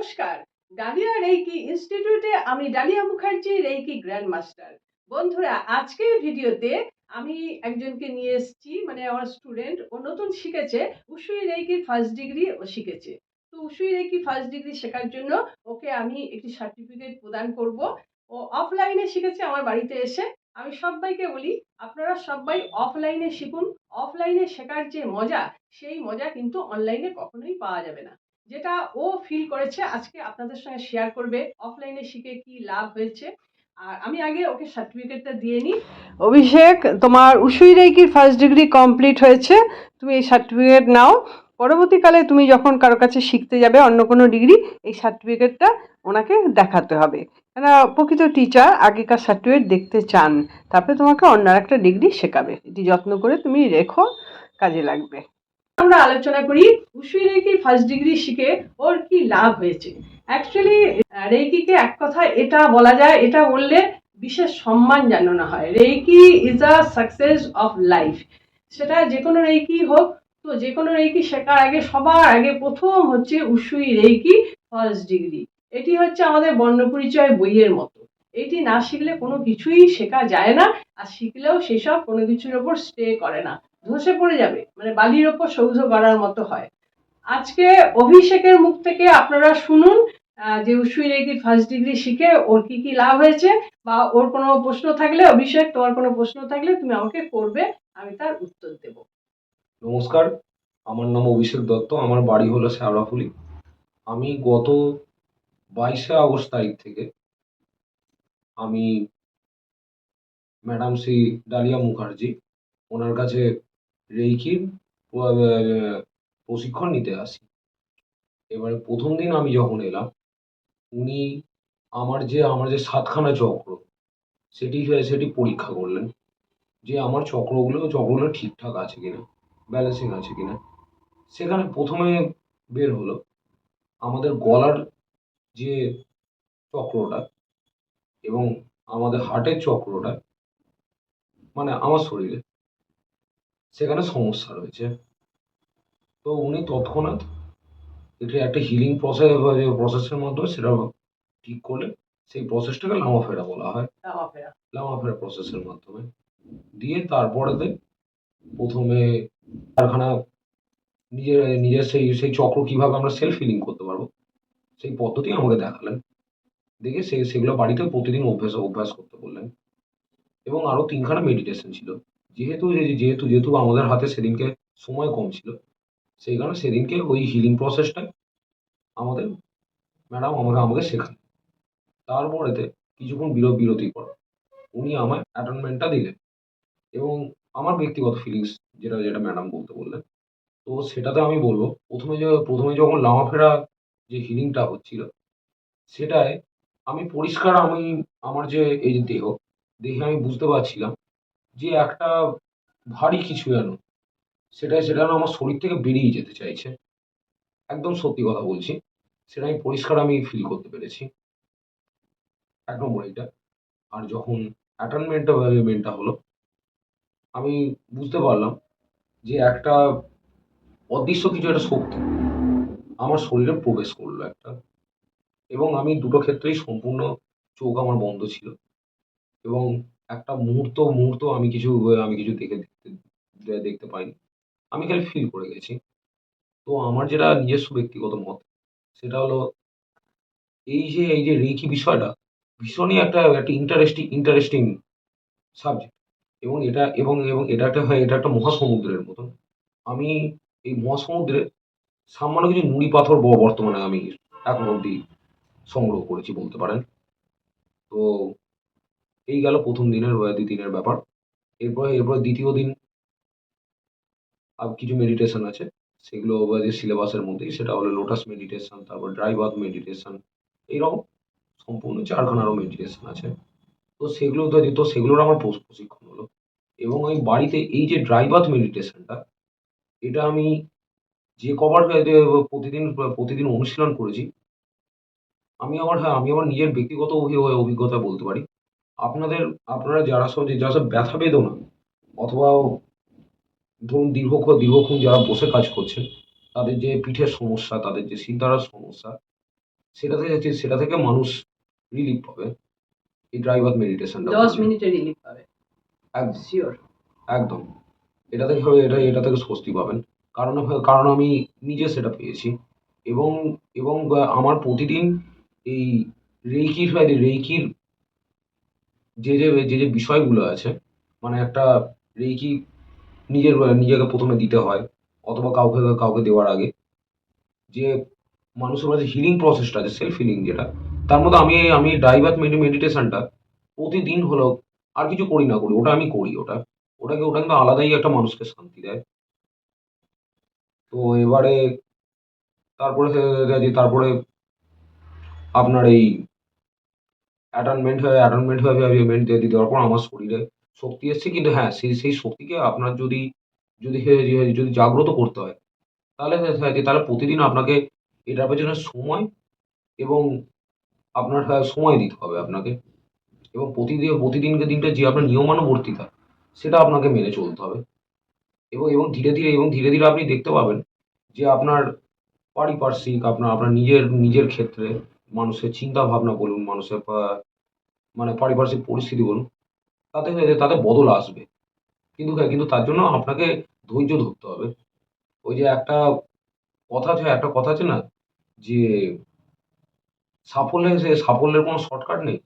নমস্কার। Dahlia reiki ইনস্টিটিউটে আমি Dalia Mukherjee, reiki grand master বন্ধুরা, আজকের ভিডিওতে আমি একজনকে নিয়ে এসেছি মানে আমার স্টুডেন্ট। ও নতুন শিখেছে উসুই রেইকির ফার্স্ট ডিগ্রি ও শিখেছে। তো উসুই রেইকি ফার্স্ট ডিগ্রি শেখার জন্য ওকে আমি একটি সার্টিফিকেট প্রদান করব। ও অফলাইনে শিখেছে আমার বাড়িতে এসে। আমি সবাইকে বলি, আপনারা সবাই অফলাইনে শিখুন। অফলাইনে শেখার যে মজা, সেই মজা কিন্তু অনলাইনে কখনোই পাওয়া যাবে না। যেটা ও ফিল করেছে আজকে আপনাদের সঙ্গে শেয়ার করবে। অফলাইনে শিখে কি লাভ হয়েছে। আর আমি আগে ওকে সার্টিফিকেটটা দিয়ে নিই। অভিষেক, তোমার উসুই রেইকির ফার্স্ট ডিগ্রি কমপ্লিট হয়েছে। তুমি এই সার্টিফিকেট নাও। পরবর্তীকালে তুমি যখন কারও কাছে শিখতে যাবে অন্য কোনো ডিগ্রি এই সার্টিফিকেটটা ওনাকে দেখাতে হবে। কেন প্রকৃত টিচার আগেকার সার্টিফিকেট দেখতে চান। তারপরে তোমাকে অন্য একটা ডিগ্রি শেখাবে। এটি যত্ন করে তুমি রেখো, কাজে লাগবে। আমরা আলোচনা করি উসুই রেইকি ফার্স্ট ডিগ্রি শিখে ওর কি লাভ হয়েছে। অ্যাকচুয়ালি রেইকিকে এক কথা এটা বলা যায়, এটা বললে বিশেষ সম্মান জানানো হয়। Reiki is a success of life সেটা যে কোনো রেইকি হোক, তো যে কোনো রেইকি শেখার আগে, সবার আগে প্রথম হচ্ছে উসুই রেইকি ফার্স্ট ডিগ্রি এটি হচ্ছে আমাদের বর্ণপরিচয় বইয়ের মতো। এটি না শিখলে কোনো কিছুই শেখা যায় না, আর শিখলেও সেসব কোনো কিছুর ওপর স্টে করে না। ধসে পড়ে যাবে মানে বালির ওপর সৌধ গড়ার মতো হয়। আজকে অভিষেকের মুখ থেকে আপনারা শুনুন যে উসুই রেগির ফার্স্ট ডিগ্রি শিখে ওর কি কি লাভ হয়েছে, বা ওর কোনো প্রশ্ন থাকলে, অভিষেক, তোমার কোনো প্রশ্ন থাকলে তুমি আমাকে করবে, আমি তার উত্তর দেব। নমস্কার, আমার নাম অভিষেক দত্ত, আমার বাড়ি হলো শ্যাওড়াফুলি। আমি গত বাইশে আগস্ট তারিখ থেকে আমি ম্যাডাম শ্রী ডালিয়া মুখার্জি, ওনার কাছে রেইকির প্রশিক্ষণ নিতে আসি। এবারে প্রথম দিন আমি যখন এলাম, উনি আমার যে আমার যে সাতখানা চক্র, সেটি সেটি পরীক্ষা করলেন যে আমার চক্রগুলো চক্রগুলো ঠিকঠাক আছে কিনা ব্যালেন্সিং আছে কিনা। সেখানে প্রথমে বের হলো আমাদের গলার যে চক্রটা এবং আমাদের হার্টের চক্রটা মানে আমার শরীরে। সেখানে সমস্যা রয়েছে। তো উনি তৎক্ষণাৎ এটা একটা হিলিং প্রসেস প্রসেসের মাধ্যমে সেটা ঠিক করলে সেই প্রসেসটাকে লামাফেরা বলা হয়। লামাফেরা। প্রসেসের মাধ্যমে। দিয়ে তারপরেতে প্রথমে কারখানা নিজের নিজের সেই সেই চক্র কীভাবে আমরা সেলফ হিলিং করতে পারব সেই পদ্ধতি আমাকে দেখালেন। দেখে সে সেগুলো বাড়িতে প্রতিদিন অভ্যাস অভ্যাস করতে বললেন। এবং আরও তিনখানা মেডিটেশন ছিল। যেহেতু যেহেতু যেহেতু আমাদের হাতে সেদিনকে সময় কম ছিল, সেই কারণে সেদিনকে ওই হিলিং প্রসেসটা আমাদের ম্যাডাম আমাকে আমাকে শেখান। তারপরেতে কিছুক্ষণ বিরতি বিরতির পর উনি আমায় অ্যাটেনমেন্টটা দিলেন এবং আমার ব্যক্তিগত ফিলিংস যেটা যেটা ম্যাডাম বলতে বললেন, তো সেটাতে আমি বলব, প্রথমে যে, প্রথমে যখন লামাফেরা যে হিলিংটা হচ্ছিল, সেটায় আমি পরিষ্কার আমি, আমার যে এই যে দেহ, দেহে আমি বুঝতে পারছিলাম যে একটা ভারী কিছু যেন সেটা সেটা যেন আমার শরীর থেকে বেরিয়ে যেতে চাইছে। একদম সত্যি কথা বলছি। সেটা আমি পরিষ্কার আমি ফিল করতে পেরেছি। এক নম্বর এটা আর যখন অ্যাটেনমেন্টটা মেনটা হলো, আমি বুঝতে পারলাম যে একটা অদৃশ্য কিছু, একটা শক্তি আমার শরীরে প্রবেশ করল একটা। এবং আমি দুটো ক্ষেত্রেই সম্পূর্ণ চোখ আমার বন্ধ ছিল। এবং একটা মুহূর্ত মুহূর্ত আমি কিছু আমি কিছু দেখে দেখতে পাইনি। আমি খালি ফিল করে গেছি। তো আমার যেটা নিজস্ব ব্যক্তিগত মত, সেটা হলো এই যে এই যে রেকি বিষয়টা, ভীষণই একটা একটা ইন্টারেস্টিং ইন্টারেস্টিং সাবজেক্ট এবং এটা, এবং এবং এটা একটা হয় এটা একটা মহাসমুদ্রের মতন। আমি এই মহাসমুদ্রে সামান্য কিছু নুড়ি পাথর বর্তমানে আমি এখন অবধি সংগ্রহ করেছি বলতে পারেন। তো এই গেল প্রথম দিনের বা দিনের ব্যাপার। এরপরে, এরপর দ্বিতীয় দিন আর কিছু মেডিটেশন আছে। সেগুলো যে সিলেবাসের মধ্যেই সেটা হলো লোটাস মেডিটেশন তারপর ড্রাই বাথ মেডিটেশন এইরকম সম্পূর্ণ চারখানারও মেডিটেশন আছে। তো সেগুলো তো সেগুলোর আমার প্রশিক্ষণ হলো। এবং আমি বাড়িতে এই যে ড্রাই বাথ মেডিটেশনটা এটা আমি যে কবার প্রতিদিন প্রতিদিন অনুশীলন করেছি, আমি আমার হ্যাঁ আমি আমার নিজের ব্যক্তিগত অভি- অভিজ্ঞতা বলতে পারি। আপনাদের আপনারা যারা সব যে যারা সব ব্যথা বেদনা অথবা ধরুন দীর্ঘক্ষণ দীর্ঘক্ষণ যারা বসে কাজ করছেন তাদের যে পিঠের সমস্যা তাদের যে শিরদাঁড়ার সমস্যা সেটা থেকে সেটা থেকে মানুষ রিলিফ পাবে। এই ড্রাইভার মেডিটেশনটা দশ মিনিটে রিলিফ পাবে। একদম। শিওর একদম। এটা থেকে হবে এটা এটা থেকে স্বস্তি পাবেন। কারণ কারণ আমি নিজে সেটা পেয়েছি। এবং এবং আমার প্রতিদিন এই রেইকির রেইকির যে যে যে যে বিষয়গুলো আছে মানে একটা রেইকি নিজের নিজেকে প্রথমে দিতে হয়, অথবা কাউকে কাউকে দেওয়ার আগে। যে মানুষের মাঝে হিলিং প্রসেসটা আছে সেলফ হিলিং যেটা, তার মধ্যে আমি আমি ড্রাইভার মেডিটেশনটা প্রতিদিন হলো আর কিছু করি না করি, ওটা আমি করি, ওটা, ওটাকে, ওটা কিন্তু আলাদাই একটা মানুষকে শান্তি দেয়। তো এবারে তারপরে তারপরে আপনার এই অ্যাটানমেন্ট হয়ে অ্যাটানমেন্ট হয়ে দিয়ে দেওয়ার পর আমার শরীরে শক্তি এসছে কিন্তু হ্যাঁ সেই সেই শক্তিকে আপনার যদি যদি যদি জাগ্রত করতে হয় তাহলে তাহলে প্রতিদিন আপনাকে এটার পেছনে সময় এবং আপনার হ্যাঁ, সময় দিতে হবে আপনাকে। এবং প্রতিদিন প্রতিদিনকে দিনটা যে আপনার নিয়মানুবর্তিতা সেটা আপনাকে মেনে চলতে হবে। এবং এবং ধীরে ধীরে এবং ধীরে ধীরে আপনি দেখতে পাবেন যে আপনার পারিপার্শ্বিক আপনার আপনার নিজের নিজের ক্ষেত্রে মানুষের চিন্তা ভাবনা বলুন মানুষের মানে পারিপার্শ্বিক পরিস্থিতি বলুন তাতে তাতে বদল আসবে। কিন্তু কিন্তু তার জন্য আপনাকে ধৈর্য ধরতে হবে। ওই যে একটা কথা আছে একটা কথা আছে না যে সাফল্যের সে সাফল্যের কোনো শর্টকাট নেই।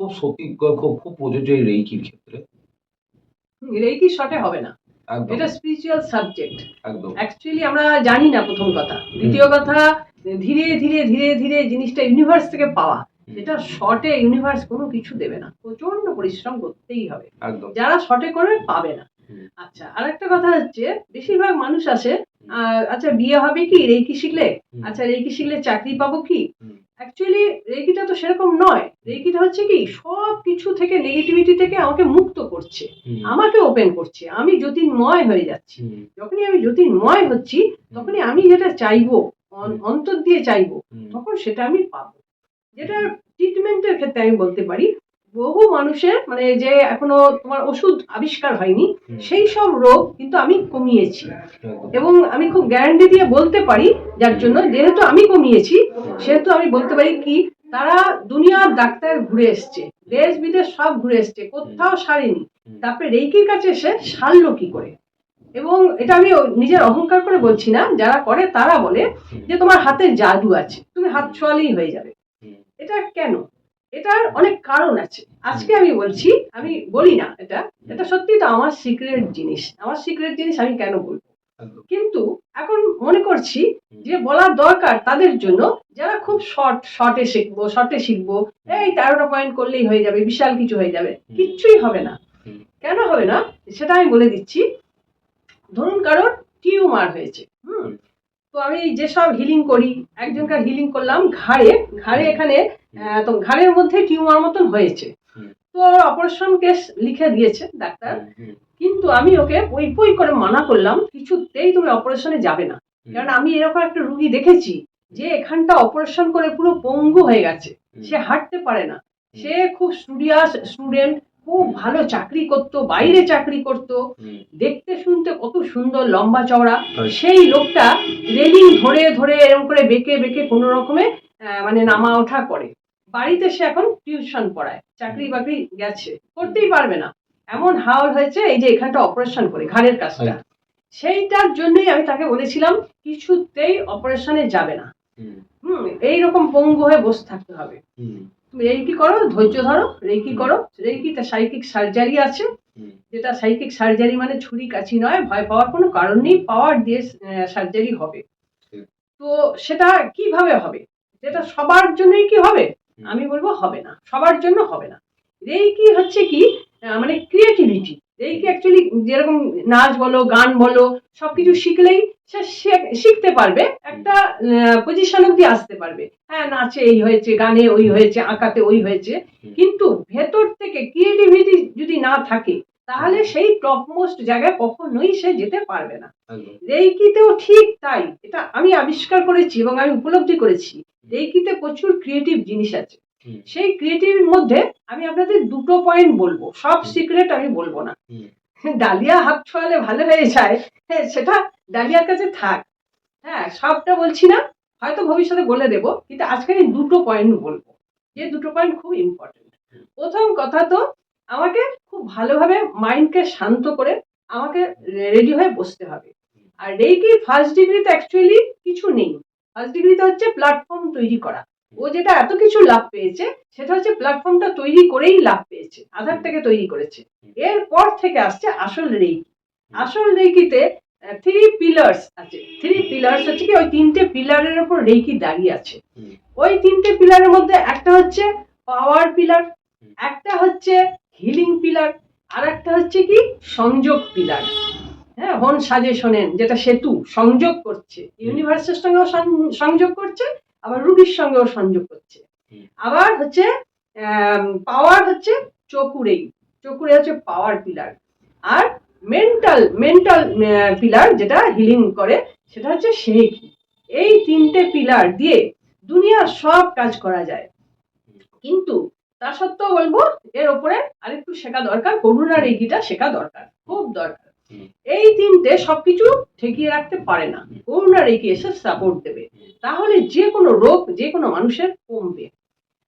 খুব সত্যি খুব খুব প্রযোজ্য এই রেইকির ক্ষেত্রে। রেকি শটে হবে না। এটা স্পিরিচুয়াল সাবজেক্ট একদম। অ্যাকচুয়ালি আমরা জানি না প্রথম কথা। দ্বিতীয় কথা ধীরে ধীরে ধীরে ধীরে জিনিসটা ইউনিভার্স থেকে পাওয়া এটা শর্টে ইউনিভার্স কোনো কিছু দেবে না। প্রচণ্ড পরিশ্রম করতেই হবে। যারা শর্টে করবে পাবে না। আচ্ছা আর একটা কথা হচ্ছে বেশিরভাগ মানুষ আসে আচ্ছা বিয়ে হবে কি? রেকি শিখলে? আচ্ছা রেকি শিখলে চাকরি পাবো কি। অ্যাকচুয়ালি রেকিটা তো সেরকম নয়। রেকিটা হচ্ছে কি? সব কিছু থেকে নেগেটিভিটি থেকে আমাকে মুক্ত করছে। আমাকে ওপেন করছে। আমি জ্যোতির্ময় হয়ে যাচ্ছি। যখনই আমি জ্যোতির্ময় হচ্ছি তখনই আমি যেটা চাইব অন্তর দিয়ে চাইব তখন সেটা আমি পাবো। যেটা ট্রিটমেন্টের ক্ষেত্রে আমি বলতে পারি বহু মানুষের মানে যে এখনও তোমার ওষুধ আবিষ্কার হয়নি সেই সব রোগ কিন্তু আমি কমিয়েছি। এবং আমি খুব গ্যারান্টি দিয়ে বলতে পারি যার জন্য যেহেতু আমি কমিয়েছি সেহেতু আমি বলতে পারি কি তারা দুনিয়ার ডাক্তার ঘুরে এসছে দেশ বিদেশ সব ঘুরে এসছে কোথাও সারেনি। তারপরে রেইকির কাছে এসে সারলো কি করে? এবং এটা আমি নিজের অহংকার করে বলছি না যারা করে তারা বলে যে তোমার হাতে জাদু আছে তুমি হাত ছোঁয়ালেই হয়ে যাবে। এটা কেন? এটার অনেক কারণ আছে। আজকে আমি বলছি আমি বলি না এটা এটা সত্যি তো আমার সিক্রেট জিনিস। আমার সিক্রেট জিনিস আমি কেন বলব? কিন্তু এখন মনে করছি যে বলা দরকার তাদের জন্য যারা খুব শর্ট শর্টে শিখব শর্টে শিখব এই তেরোটা পয়েন্ট করলেই হয়ে যাবে বিশাল কিছু হয়ে যাবে কিচ্ছুই হবে না। কেন হবে না? সেটা আমি বলে দিচ্ছি ধরুন কারোর টিউমার হয়েছে হুম? তো আমি যেসব হিলিং করি একজনকার হিলিং করলাম ঘাড়ে ঘাড়ে এখানে তো ঘাড়ের মধ্যে টিউমার মতন হয়েছে। তো অপারেশন কেস লিখে দিয়েছে ডাক্তার। কিন্তু আমি ওকে পই পই করে মানা করলাম কিছুতেই তুমি অপারেশনে যাবে না। কারণ আমি এরকম একটা রুগী দেখেছি যে এখানটা অপারেশন করে পুরো পঙ্গু হয়ে গেছে। সে হাঁটতে পারে না। সে খুব স্টুডিয়াস স্টুডেন্ট খুব ভালো চাকরি করত বাইরে চাকরি করত। দেখতে শুনতে কত সুন্দর লম্বা চওড়া। সেই লোকটা রেলিং ধরে ধরে এরকম করে বেঁকে বেঁকে কোনো রকমে মানে নামা ওঠা করে। বাড়িতে সে এখন টিউশন পড়ায় চাকরি বাকরি গেছে করতেই পারবে না। এমন হাওল হয়েছে এই যে এখানটা অপারেশন করে ঘাড়ের কাজটা। সেইটার জন্যই আমি তাকে বলেছিলাম কিছুতেই অপারেশনে যাবে না। হুম। এইরকম পঙ্গু হয়ে বসে থাকতে হবে। হুম। তুমি রেকি করো ধৈর্য ধরো রেকি করো। রেকিতে সাইকিক সার্জারি আছে। যেটা সাইকিক সার্জারি মানে ছুরি কাছি নয় ভয় পাওয়ার কোনো কারণ নেই পাওয়ার দিয়ে সার্জারি হবে। তো সেটা কীভাবে হবে? যেটা সবার জন্যই কি হবে? আমি বলব হবে না। সবার জন্য হবে না। রেকি হচ্ছে কি মানে ক্রিয়েটিভিটি রেকি অ্যাকচুয়ালি যেরকম নাচ বলো গান বলো সবকিছু শিখলেই সে শিখতে পারবে। একটা পজিশন অব্দি আসতে পারবে। হ্যাঁ নাচে এই হয়েছে গানে ওই হয়েছে আঁকাতে ওই হয়েছে। কিন্তু ভেতর থেকে ক্রিয়েটিভিটি যদি না থাকে তাহলে সেই টপ মোস্ট জায়গায় কখনোই সে যেতে পারবে না। রেইকিতেও ঠিক তাই। এটা আমি আবিষ্কার করেছি এবং আমি উপলব্ধি করেছি। রেইকিতে প্রচুর ক্রিয়েটিভ জিনিস আছে। সেই ক্রিয়েটিভের মধ্যে আমি আপনাদের দুটো পয়েন্ট বলব। সব সিক্রেট আমি বলব না। ডালিয়া হাত ছোঁয়ালে ভালো হয়ে যায়। হ্যাঁ সেটা ডালিয়ার কাছে থাক। হ্যাঁ সবটা বলছি না, হয়তো ভবিষ্যতে বলে দেব, কিন্তু আজকে আমি দুটো পয়েন্ট বলব। যে দুটো পয়েন্ট খুব ইম্পর্টেন্ট প্রথম কথা তো, আমাকে খুব ভালোভাবে মাইন্ডকে শান্ত করে আমাকে রেডি হয়ে বসতে হবে। আর রেকি ফার্স্ট ডিগ্রিতে অ্যাকচুয়ালি কিছু নেই। ফার্স্ট ডিগ্রিতে হচ্ছে প্ল্যাটফর্ম তৈরি করা। ও যেটা এত কিছু লাভ পেয়েছে, সেটা হচ্ছে প্ল্যাটফর্মটা তৈরি করেই লাভ পেয়েছে আধারটাকে তৈরি করেছে। এরপর থেকে আসছে আসল রেকি আসল রেকিতে থ্রি পিলার্স আছে। থ্রি পিলার্স হচ্ছে কি, ওই তিনটে পিলারের উপর রেকি দাঁড়িয়ে আছে। ওই তিনটে পিলারের মধ্যে একটা হচ্ছে পাওয়ার পিলার একটা হচ্ছে হিলিং পিলার আর একটা হচ্ছে কি, সংযোগ পিলার হ্যাঁ হন সাজে শোনেন যেটা সেতু সংযোগ করছে। ইউনিভার্সের সঙ্গেও সংযোগ করছে আবার রুগীর সঙ্গেও সংযোগ করছে আবার হচ্ছে পাওয়ার হচ্ছে চকুরেই। চকুরে হচ্ছে পাওয়ার পিলার আর মেন্টাল মেন্টাল পিলার যেটা হিলিং করে সেটা হচ্ছে শেখি এই তিনটে পিলার দিয়ে দুনিয়ার সব কাজ করা যায়। কিন্তু তা সত্ত্বেও বলব এর ওপরে আরেকটু শেখা দরকার করুণা রেগিটা শেখা দরকার খুব দরকার। এই তিনটে সবকিছু ঠেকিয়ে রাখতে পারে না। করুণা রেগি এসে সাপোর্ট দেবে। তাহলে যে কোনো রোগ যে কোনো মানুষের কমবে।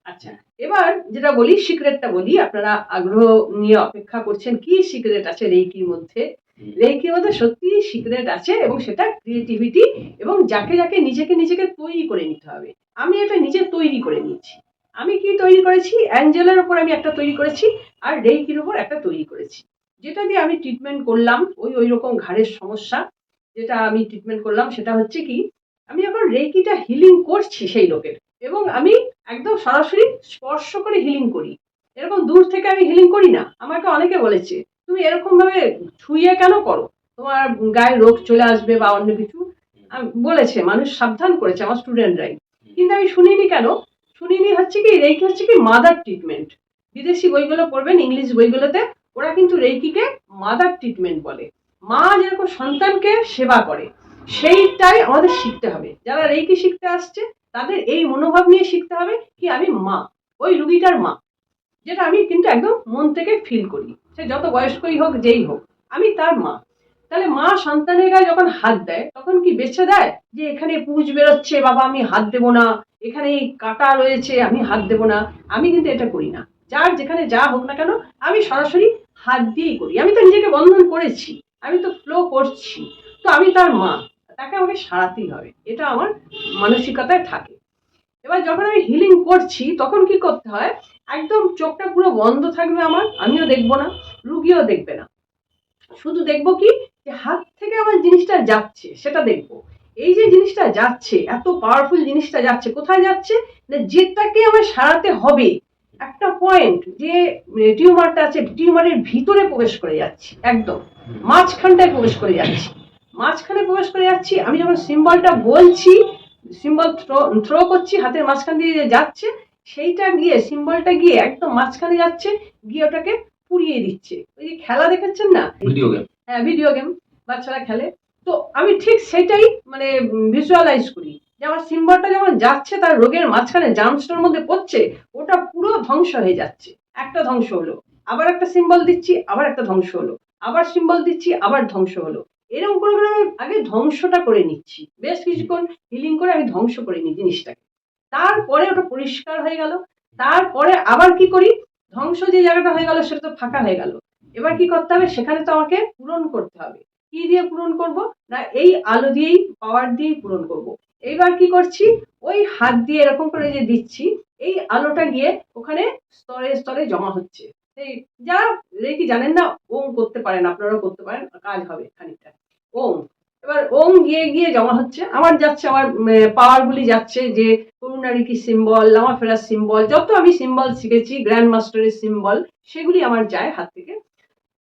আচ্ছা এবার যেটা বলি সিক্রেটটা বলি আপনারা আগ্রহ নিয়ে অপেক্ষা করছেন কি সিক্রেট আছে রেইকির মধ্যে? রেইকির মধ্যে সত্যি সিক্রেট আছে এবং সেটা ক্রিয়েটিভিটি এবং যাকে যাকে নিজেকে নিজেকে তৈরি করে নিতে হবে। আমি এটা নিজে তৈরি করে নিয়েছি। আমি কি তৈরি করেছি? অ্যাঞ্জেলের উপর আমি একটা তৈরি করেছি আর রেইকির উপর একটা তৈরি করেছি। যেটা দিয়ে আমি ট্রিটমেন্ট করলাম ওই ওই রকম ঘাড়ের সমস্যা যেটা আমি ট্রিটমেন্ট করলাম সেটা হচ্ছে কি আমি এখন রেইকিটা হিলিং করছি সেই লোকের। এবং আমি একদম সরাসরি স্পর্শ করে হিলিং করি। এরকম দূর থেকে আমি হিলিং করি না। আমাকে অনেকে বলেছে, তুমি এরকম ভাবে ছুঁয়ে কেন করো? তোমার গায়ে রোগ চলে আসবে বা অন্য কিছু? বলেছে, মানুষ সাবধান করেছে আমার স্টুডেন্টরাই কিন্তু আমি শুনিনি কেন? শুনিনি হচ্ছে কি রেকি হচ্ছে কি মাদার ট্রিটমেন্ট বিদেশি বইগুলো পড়বেন, ইংলিশ বইগুলোতে, ওরা কিন্তু রেকিকে মাদার ট্রিটমেন্ট বলে। মা যেরকম সন্তানকে সেবা করে সেইটাই আমাদের শিখতে হবে। যারা রেইকি শিখতে আসছে, তাদের এই মনোভাব নিয়ে শিখতে হবে কি আমি মা, ওই রুগীটার মা, যেটা আমি কিন্তু একদম মন থেকে ফিল করি। সে যত বয়স্কই হোক, যেই হোক, আমি তার মা। তাহলে মা সন্তানের গায়ে যখন হাত দেয়, তখন কি বেছে দেয় যে এখানে পুঁজ বেরোচ্ছে, বাবা, আমি হাত দেবো না। এখানে এই কাটা রয়েছে, আমি হাত দেবো না। আমি কিন্তু এটা করি না। যার যেখানে যা হোক না কেন, আমি সরাসরি হাত দিয়েই করি। আমি তো নিজেকে বন্ধন করেছি। আমি তো ফ্লো করছি। তো আমি তার মা। তাকে আমাকে সারাতেই হবে। এটা আমার মানসিকতায় থাকে। এবার যখন আমি হিলিং করছি, তখন কি করতে হয়? একদম চোখটা পুরো বন্ধ থাকবে আমার, আমিও দেখব না, রুগীও দেখবে না। শুধু দেখব কি? যে হাত থেকে আমার জিনিসটা যাচ্ছে, সেটা দেখব। এই যে জিনিসটা যাচ্ছে, এত পাওয়ারফুল জিনিসটা যাচ্ছে, কোথায় যাচ্ছে? না যেটাকে আমার সারাতে হবে। একটা পয়েন্ট যে টিউমারটা আছে টিউমারের ভিতরে প্রবেশ করে যাচ্ছি, একদম। মাঝখানটায় প্রবেশ করে যাচ্ছি। মাঝখানে প্রবেশ করে যাচ্ছি আমি যখন সিম্বলটা বলছি সিম্বল থ্রো থ্রো করছি হাতের মাঝখান দিয়ে যাচ্ছে সেইটা গিয়ে সিম্বলটা গিয়ে একদম মাঝখানে যাচ্ছে গিয়ে ওটাকে পুড়িয়ে দিচ্ছে। ওই যে খেলা দেখাচ্ছেন না? ভিডিও গেম হ্যাঁ ভিডিও গেম বাচ্চারা খেলে। তো আমি ঠিক সেটাই মানে ভিজুয়ালাইজ করি যে আমার সিম্বলটা যখন যাচ্ছে তার রোগের মাঝখানে জামসটার মধ্যে পড়ছে ওটা পুরো ধ্বংস হয়ে যাচ্ছে। একটা ধ্বংস হলো। আবার একটা সিম্বল দিচ্ছি আবার একটা ধ্বংস হলো। আবার সিম্বল দিচ্ছি আবার ধ্বংস হলো। এরকম করে করে আমি আগে ধ্বংসটা করে নিচ্ছি। বেশ কিছুক্ষণ হিলিং করে আমি ধ্বংস করে নিই জিনিসটাকে। তারপরে ওটা পরিষ্কার হয়ে গেল। তারপরে আবার কি করি? ধ্বংস যে জায়গাটা হয়ে গেল সেটা তো ফাঁকা হয়ে গেল। এবার কি করতে হবে? সেখানে তো আমাকে পূরণ করতে হবে। কি দিয়ে পূরণ করব? না এই আলো দিয়েই পাওয়ার দিয়েই পূরণ করব। এইবার কি করছি? ওই হাত দিয়ে এরকম করে যে দিচ্ছি এই আলোটা গিয়ে ওখানে স্তরে স্তরে জমা হচ্ছে। এই যারা রেকি জানেন না, ওম করতে পারেন, আপনারাও করতে পারেন, কাজ হবে খানিকটা। ওম, এবার ওম গিয়ে গিয়ে জমা হচ্ছে। আমার যাচ্ছে, আমার পাওয়ারগুলি যাচ্ছে যে করুণারি কি সিম্বল লামা ফেরার সিম্বল যত আমি সিম্বল শিখেছি গ্র্যান্ড মাস্টারের সিম্বল সেগুলি আমার যায় হাত থেকে।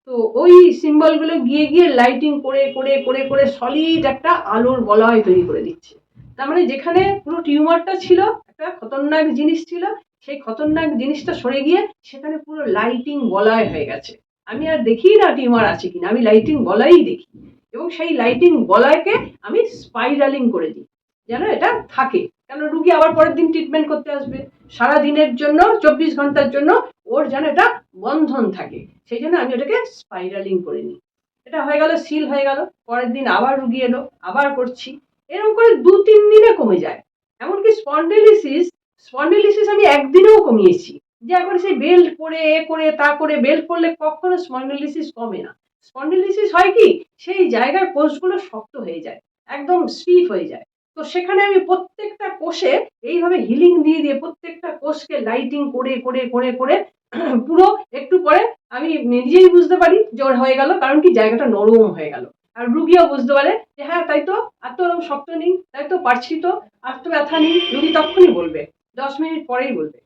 তো ওই সিম্বলগুলো গিয়ে গিয়ে লাইটিং করে করে করে করে সলিড একটা আলোর বলয় তৈরি করে দিচ্ছে। তার মানে যেখানে পুরো টিউমারটা ছিল, একটা খতরনাক জিনিস ছিল সেই খতরনাক জিনিসটা সরে গিয়ে সেখানে পুরো লাইটিং বলয় হয়ে গেছে। আমি আর দেখি না টিউমার আছে কিনা, আমি লাইটিং বলয়ই দেখি। এবং সেই লাইটিং বলয়কে আমি স্পাইরালিং করে দিই। যেন এটা থাকে। কেন রুগী আবার পরের দিন ট্রিটমেন্ট করতে আসবে। সারা দিনের জন্য, চব্বিশ ঘণ্টার জন্য ওর যেন এটা বন্ধন থাকে। সেই জন্য আমি ওটাকে স্পাইরালিং করে নিই। এটা হয়ে গেল সিল হয়ে গেল। পরের দিন আবার রুগী এলো, আবার করছি। এরকম করে দু তিন দিনে কমে যায়। এমনকি স্পন্ডিলিসিস স্পন্ডিলিসিস আমি একদিনেও কমিয়েছি। যে এখন সেই বেল্ট পরে, এ করে, তা করে বেল্ট পরলে কখনো স্পন্ডিলিসিস কমে না। স্পন্ডিলিসিস হয় কি? সেই জায়গার কোষগুলো শক্ত হয়ে যায়, একদম স্টিফ হয়ে যায়। তো সেখানে আমি প্রত্যেকটা কোষে এইভাবে হিলিং দিয়ে দিয়ে প্রত্যেকটা কোষকে লাইটিং করে করে করে করে পুরো একটু পরে আমি নিজেই বুঝতে পারি ওর হয়ে গেল, কারণ কি জায়গাটা নরম হয়ে গেল। আর রুগীও বুঝতে পারে যে হ্যাঁ তাই তো, আর তো শক্ত নেই, তাই তো পারছি তো, আর তো ব্যথা নেই, রুগী তখনই বলবে। দশ মিনিট পরেই বলবে।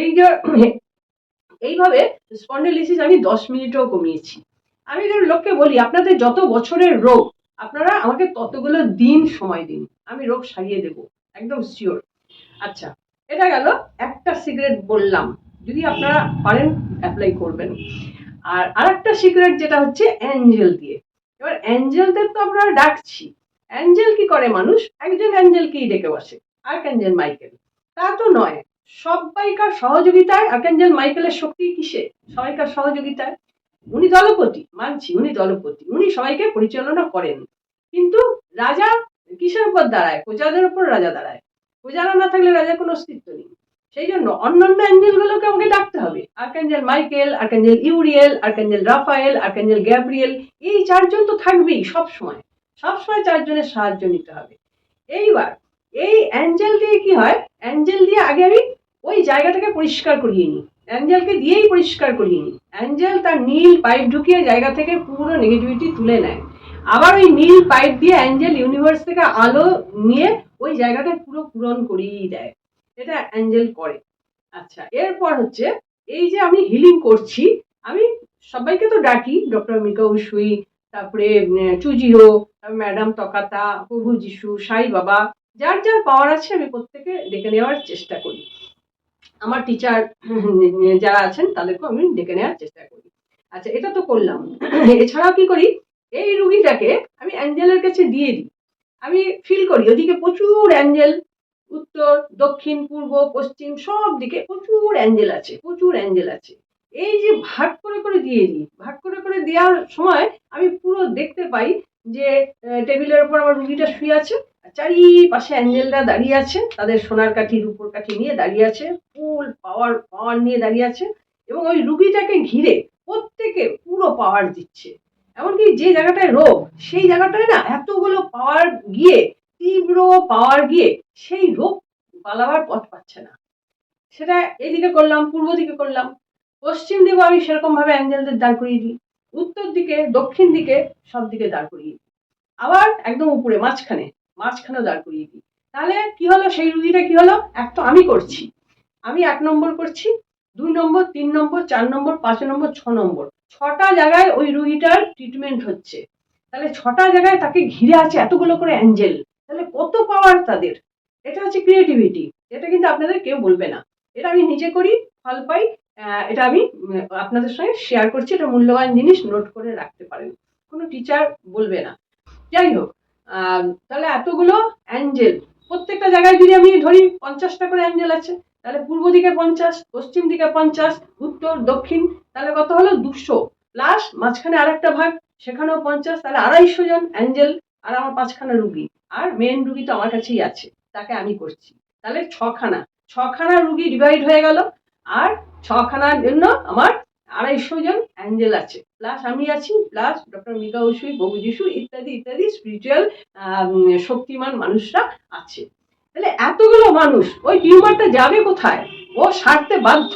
এই যে, এইভাবে স্পন্ডিলিসিস আমি দশ মিনিটও কমিয়েছি। আমি লোককে বলি, আপনাদের যত বছরের রোগ, আপনারা আমাকে ততগুলো দিন সময় দিন, আমি রোগ সারিয়ে দেব, একদম শিওর আচ্ছা এটা গেল, একটা সিগারেট বললাম, যদি আপনারা পারেন অ্যাপ্লাই করবেন। আর আরেকটা সিগারেট যেটা হচ্ছে অ্যাঞ্জেল দিয়ে। এবার অ্যাঞ্জেলদের তো আমরা ডাকছি। অ্যাঞ্জেল কি করে মানুষ? একজন অ্যাঞ্জেলকেই ডেকে বসে। Archangel Michael. তা তো নয়। সবাইকার সহযোগিতায় আর্কাঞ্জেল মাইকেলের শক্তি কিসে সবাইকার সহযোগিতায়। উনি দলপতি, মানছি উনি দলপতি। উনি সবাইকে পরিচালনা করেন। কিন্তু রাজা কিসের উপর দাঁড়ায়? প্রজাদের উপর রাজা দাঁড়ায়। প্রজারা না থাকলে রাজার কোনো অস্তিত্ব নেই। সেই জন্য অন্যান্য অ্যাঞ্জেলগুলোকে আমাকে ডাকতে হবে। Archangel Michael, archangel Uriel, archangel Raphael, archangel Gabriel, এই চারজন তো থাকবেই সব সময় সব সময় চারজনের সাহায্য নিতে হবে। এইবার এই অ্যাঞ্জেল দিয়ে কি হয়? অ্যাঞ্জেল দিয়ে আগে আমি ওই জায়গাটাকে পরিষ্কার করিয়ে নিই। অ্যাঞ্জেলকে দিয়েই পরিষ্কার করিয়ে নিই। অ্যাঞ্জেল তার নীল পাইপ ঢুকিয়ে জায়গা থেকে পুরো নেগেটিভিটি তুলে নেয়। আবার ওই নীল পাইপ দিয়ে অ্যাঞ্জেল ইউনিভার্স থেকে আলো নিয়ে ওই জায়গাটা পুরো পূরণ করিয়ে দেয়। এটা অ্যাঞ্জেল করে। আচ্ছা এরপর হচ্ছে এই যে আমি হিলিং করছি, আমি সবাইকে তো ডাকি ডক্টর মিকা উসুই তারপরে চুজিরো ম্যাডাম তকাতা, প্রভু যিশু, সাই বাবা যার যার পাওয়ার আছে আমি প্রত্যেকে ডেকে নেওয়ার চেষ্টা করি। আমার টিচার যারা আছেন তাদেরকেও আমি ডেকে নেওয়ার চেষ্টা করি। আচ্ছা এটা তো করলাম। এছাড়াও কি করি? এই রুগীটাকে আমি অ্যাঞ্জেলের কাছে দিয়ে দিই। আমি ফিল করি, ওদিকে প্রচুর অ্যাঞ্জেল উত্তর, দক্ষিণ, পূর্ব, পশ্চিম, সব দিকে প্রচুর অ্যাঞ্জেল আছে, প্রচুর অ্যাঞ্জেল আছে। এই যে ভাগ করে করে দিয়ে দিই, ভাগ করে করে দেওয়ার সময় আমি পুরো দেখতে পাই যে টেবিলের উপর আমার রুগীটা শুয়ে আছে চারিপাশে অ্যাঞ্জেলরা দাঁড়িয়ে আছে, তাদের সোনার কাঠি রূপোর কাঠি নিয়ে দাঁড়িয়ে আছে, ফুল পাওয়ার পাওয়ার নিয়ে দাঁড়িয়ে আছে, এবং ওই রুগীটাকে ঘিরে প্রত্যেকে পুরো পাওয়ার দিচ্ছে। এমনকি যে জায়গাটায় রোগ, সেই জায়গাটায় না এতগুলো পাওয়ার গিয়ে, তীব্র পাওয়ার গিয়ে সেই রোগ পালাবার পথ পাচ্ছে না। সেটা এদিকে করলাম, পূর্ব দিকে করলাম। পশ্চিম দিকেও আমি সেরকম ভাবে অ্যাঞ্জেলদের দাঁড় করিয়ে দিই। উত্তর দিকে, দক্ষিণ দিকে সব দিকে দাঁড় করিয়ে দিই। আবার একদম উপরে, মাঝখানে, মাঝখানেও দাঁড় করিয়ে দিই। তাহলে কি হলো? সেই রুগীটা কি হলো? এক তো আমি করছি। আমি এক নম্বর করছি, দুই নম্বর, তিন নম্বর, চার নম্বর, পাঁচ নম্বর, ছ নম্বর। ছটা জায়গায় ওই রুগীটার ট্রিটমেন্ট হচ্ছে। তাহলে ছটা জায়গায় তাকে ঘিরে আছে এতগুলো করে অ্যাঞ্জেল। তাহলে কত পাওয়ার তাদের? এটা হচ্ছে ক্রিয়েটিভিটি এটা কিন্তু আপনাদের কেউ বলবে না। এটা আমি নিজে করি, ফল পাই এটা আমি আপনাদের সঙ্গে শেয়ার করছি। এটা মূল্যবান জিনিস নোট করে রাখতে পারেন। কোনো টিচার বলবে না। যাই হোক তাহলে এতগুলো অ্যাঞ্জেল প্রত্যেকটা জায়গায় যদি আমি ধরি, পঞ্চাশটা করে অ্যাঞ্জেল আছে, তাহলে পূর্ব দিকে পঞ্চাশ, পশ্চিম দিকে পঞ্চাশ, উত্তর, দক্ষিণ, তাহলে কত হলো? দুশো। প্লাস মাঝখানে আরেকটা ভাগ, সেখানেও পঞ্চাশ, তাহলে আড়াইশো জন অ্যাঞ্জেল আর আমার পাঁচখানা রুগী। আর মেন রুগী তো আমার কাছেই আছে, তাকে আমি করছি। তাহলে ছখানা। ছখানা রুগী ডিভাইড হয়ে গেল, আর ছখানার জন্য আমার আড়াইশো জন অ্যাঞ্জেল আছে। প্লাস আমি আছি প্লাস ডক্টর মিকা উসুই বহু যিশু ইত্যাদি ইত্যাদি স্পিরিচুয়াল শক্তিমান মানুষরা আছে। তাহলে এতগুলো মানুষ, ওই টিউমারটা যাবে কোথায়? ও সারতে বাধ্য।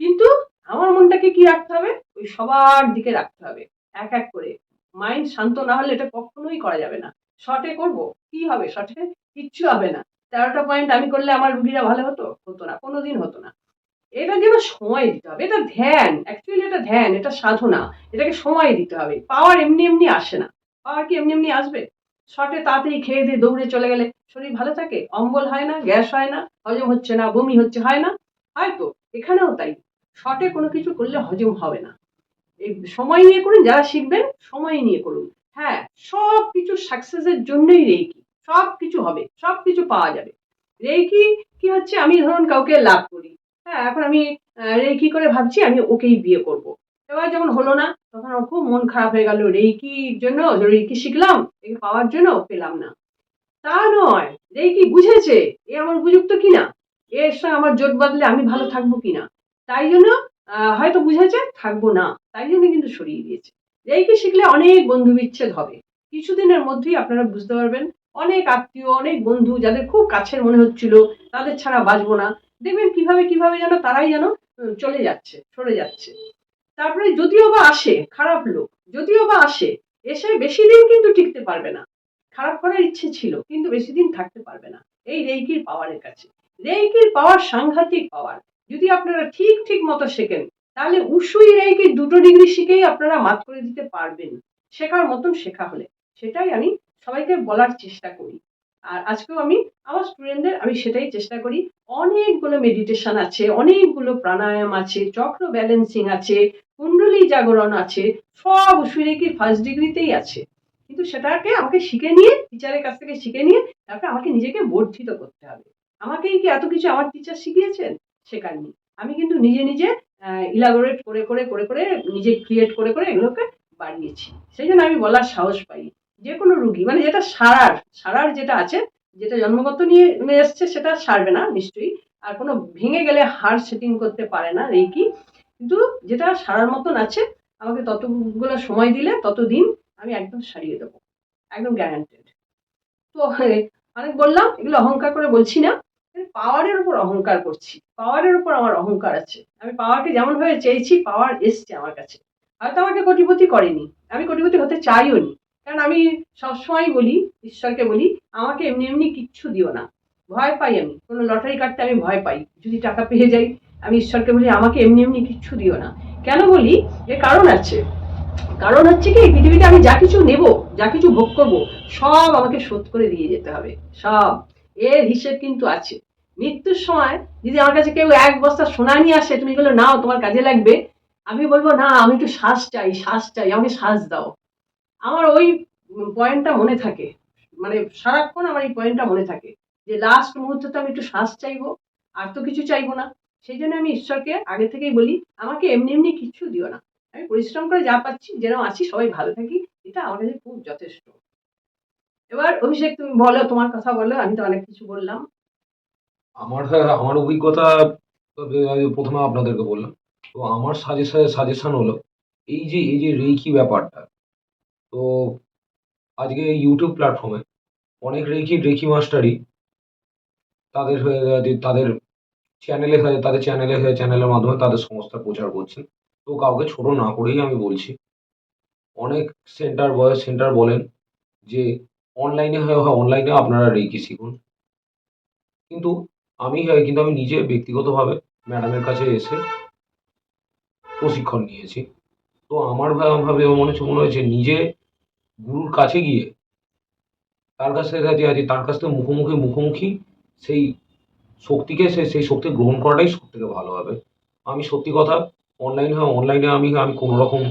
কিন্তু আমার মনটাকে কি রাখতে হবে? ওই সবার দিকে রাখতে হবে, এক এক করে। মাইন্ড শান্ত না হলে এটা কখনোই করা যাবে না। শর্টে করব, কি হবে? শর্টে কিচ্ছু হবে না। তেরোটা পয়েন্ট আমি করলে আমার রুগীরা ভালো হতো? হতো না, কোনোদিন হতো না। এটা যেন সময় দিতে হবে। এটা ধ্যান অ্যাকচুয়ালি এটা ধ্যান, এটা সাধনা। এটাকে সময় দিতে হবে। পাওয়ার এমনি এমনি আসে না। পাওয়ার কি এমনি এমনি আসবে? শর্টে তাড়াতাড়ি খেয়ে দিয়ে দৌড়ে চলে গেলে শরীর ভালো থাকে? অম্বল হয় না, গ্যাস হয় না, হজম হচ্ছে না, বমি হচ্ছে, হয় না? হয়তো এখানেও তাই। শর্টে কোনো কিছু করলে হজম হবে না। এই সময় নিয়ে করুন, যারা শিখবেন, সময় নিয়ে করুন। হ্যাঁ সব কিছু সাকসেসের জন্যই রেকি সব কিছু হবে, সব কিছু পাওয়া যাবে। রেকি কি হচ্ছে? আমি ধরুন কাউকে লাভ করি। হ্যাঁ এখন আমি রেকি করে ভাবছি আমি ওকেই বিয়ে করব। এবার যখন হলো না, তখন আমার খুব মন খারাপ হয়ে গেল। রেকির জন্য রেকি শিখলাম, একে পাওয়ার জন্য পেলাম না। তা নয় রেকি বুঝেছে এ আমার উপযুক্ত কিনা। এর সঙ্গে আমার জোট বাঁধলে আমি ভালো থাকব কিনা। তাই জন্য হয়তো বুঝেছে, থাকব না। তাই জন্য কিন্তু সরিয়ে দিয়েছে। রেকি শিখলে অনেক বন্ধু বিচ্ছেদ হবে। কিছুদিনের মধ্যেই আপনারা বুঝতে পারবেন, অনেক আত্মীয়, অনেক বন্ধু যাদের খুব কাছের মনে হচ্ছিল, তাদের ছাড়া বাঁচবো না। দেখবেন কীভাবে কীভাবে যেন তারাই যেন চলে যাচ্ছে, সরে যাচ্ছে। তারপরে যদিও বা আসে, খারাপ লোক, যদিও বা আসে, এসে বেশি দিন কিন্তু টিকতে পারবে না। খারাপ করার ইচ্ছে ছিল, কিন্তু বেশি দিন থাকতে পারবে না। এই রেইকির পাওয়ারের কাছে। রেইকির পাওয়ার সাংঘাতিক পাওয়ার। যদি আপনারা ঠিক ঠিক মতো শেখেন, তাহলে উসুই রেইকির দুটো ডিগ্রি শিখেই আপনারা মাত করে দিতে পারবেন। শেখার মতন শেখা হলে। সেটাই আমি সবাইকে বলার চেষ্টা করি। আর আজকেও আমি আমার স্টুডেন্টদের আমি সেটাই চেষ্টা করি। অনেকগুলো মেডিটেশন আছে, অনেকগুলো প্রাণায়াম আছে, চক্র ব্যালেন্সিং আছে, কুণ্ডলী জাগরণ আছে, সব উসুরেকি ফার্স্ট ডিগ্রিতেই আছে। কিন্তু সেটাকে আমাকে শিখে নিয়ে টিচারের কাছ থেকে শিখে নিয়ে, তারপরে আমাকে নিজেকে বর্ধিত করতে হবে। আমাকেই কি এত কিছু আমার টিচার শিখিয়েছেন? শেখাননি আমি কিন্তু নিজে নিজে ইলাবোরেট করে করে করে করে নিজে ক্রিয়েট করে করে এগুলোকে বাড়িয়েছি। সেই জন্য আমি বলার সাহস পাই যে কোনো রুগী মানে যেটা সারার সারার যেটা আছে, যেটা জন্মগত নিয়ে এসছে সেটা সারবে না, নিশ্চয়ই। আর কোনো ভেঙে গেলে হাড় সেটিং করতে পারে না, রেকি। কিন্তু যেটা সারার মতন আছে, আমাকে ততগুলো সময় দিলে ততদিন আমি একদম সারিয়ে দেবো। একদম গ্যারান্টেড তো অনেক বললাম, এগুলো অহংকার করে বলছি না পাওয়ারের উপর অহংকার করছি। পাওয়ারের উপর আমার অহংকার আছে। আমি পাওয়ারকে যেমন ভাবে চেয়েছি পাওয়ার এসছে আমার কাছে। হয়তো আমাকে কোটিপতি করেনি। আমি কোটিপতি হতে চাইও নি। কারণ আমি সবসময় বলি, ঈশ্বরকে বলি, আমাকে এমনি এমনি কিচ্ছু দিও না। ভয় পাই আমি। কোনো লটারি কাটতে আমি ভয় পাই। যদি টাকা পেয়ে যাই, আমি ঈশ্বরকে বলি, আমাকে এমনি এমনি কিচ্ছু দিও না। কেন বলি? এর কারণ আছে। কারণ হচ্ছে কি পৃথিবীতে আমি যা কিছু নেব, যা কিছু ভোগ করব, সব আমাকে শোধ করে দিয়ে যেতে হবে। সব। এর হিসেব কিন্তু আছে। মৃত্যুর সময় যদি আমার কাছে কেউ এক বস্তা সোনা নিয়ে আসে, তুমি এগুলো নাও, তোমার কাজে লাগবে। আমি বলব, না, আমি একটু শ্বাস চাই শ্বাস চাই, আমাকে শ্বাস দাও। আমার ওই পয়েন্টটা মনে থাকে। মানে সারাক্ষণ আমার এই পয়েন্টটা মনে থাকে যে লাস্ট মুহূর্তে তো আমি একটু শ্বাস চাইব, আর তো কিছু চাইব না। সেই জন্য আমি ঈশ্বরকে আগে থেকেই বলি, আমাকে এমনি এমনি কিচ্ছু দিও না। আমি পরিশ্রম করে যা পাচ্ছি যেরকম আছি, সবাই ভালো থাকি, এটা আমার কাছে খুব যথেষ্ট। এবার অভিষেক, তুমি বলো, তোমার কথা বলো, আমি তো অনেক কিছু বললাম। আমার আমার অভিজ্ঞতা প্রথমে আপনাদেরকে বললাম। তো আমার সাজেশন সাজেশন হলো, এই যে এই যে রেকি ব্যাপারটা তো আজকে ইউটিউব প্ল্যাটফর্মে অনেক রেকি রেখি মাস্টারই তাদের হয়ে, তাদের চ্যানেলে হয়ে, তাদের চ্যানেলে হয়ে চ্যানেলের মাধ্যমে তাদের সংস্থা প্রচার করছেন তো কাউকে ছোট না করেই আমি বলছি, অনেক সেন্টার সেন্টার বলেন যে অনলাইনে হয়ে অনলাইনে আপনারা রেখি শিখুন। কিন্তু আমি হয়, কিন্তু আমি নিজে ব্যক্তিগতভাবে ম্যাডামের কাছে এসে প্রশিক্ষণ নিয়েছি। তো আমার ভাবে মনে হচ্ছে মনে হয়েছে নিজে গুরুর কাছে গিয়ে তার কাছে যে আছে তার কাছ থেকে মুখোমুখি মুখোমুখি সেই শক্তিকে সে সেই শক্তি গ্রহণ করাটাই সব থেকে ভালো হবে। আমি সত্যি কথা অনলাইনে অনলাইনে আমি আমি কোনো রকম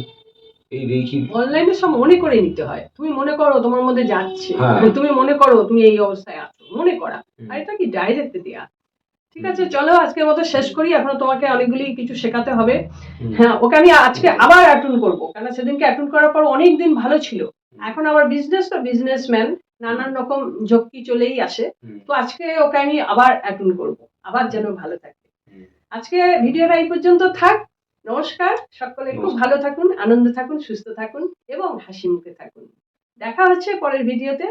এই রেখি অনলাইনে সব মনে করে নিতে হয়। তুমি মনে করো তোমার মধ্যে যাচ্ছে। হ্যাঁ। তুমি মনে করো তুমি এই অবস্থায় আছো। মনে করা। আর এটা কি ডাইরেক্ট দেয়া? ঠিক আছে চলো আজকের মতো শেষ করি। এখনও তোমাকে অনেকগুলি কিছু শেখাতে হবে। হ্যাঁ ওকে আমি আজকে আবার অ্যাটুন করব কেন সেদিনকে অ্যাটুন করার পর অনেক দিন ভালো ছিল। এখন আবার বিজনেস তো বিজনেসম্যান নানান রকম ঝক্কি চলেই আসে। তো আজকে ওকে আমি আবার অ্যাটুন করব। আবার যেন ভালো থাকে। আজকে ভিডিওটা এই পর্যন্ত থাক। নমস্কার। সকলে খুব ভালো থাকুন আনন্দ থাকুন সুস্থ থাকুন এবং হাসি মুখে থাকুন। দেখা হচ্ছে পরের ভিডিওতে।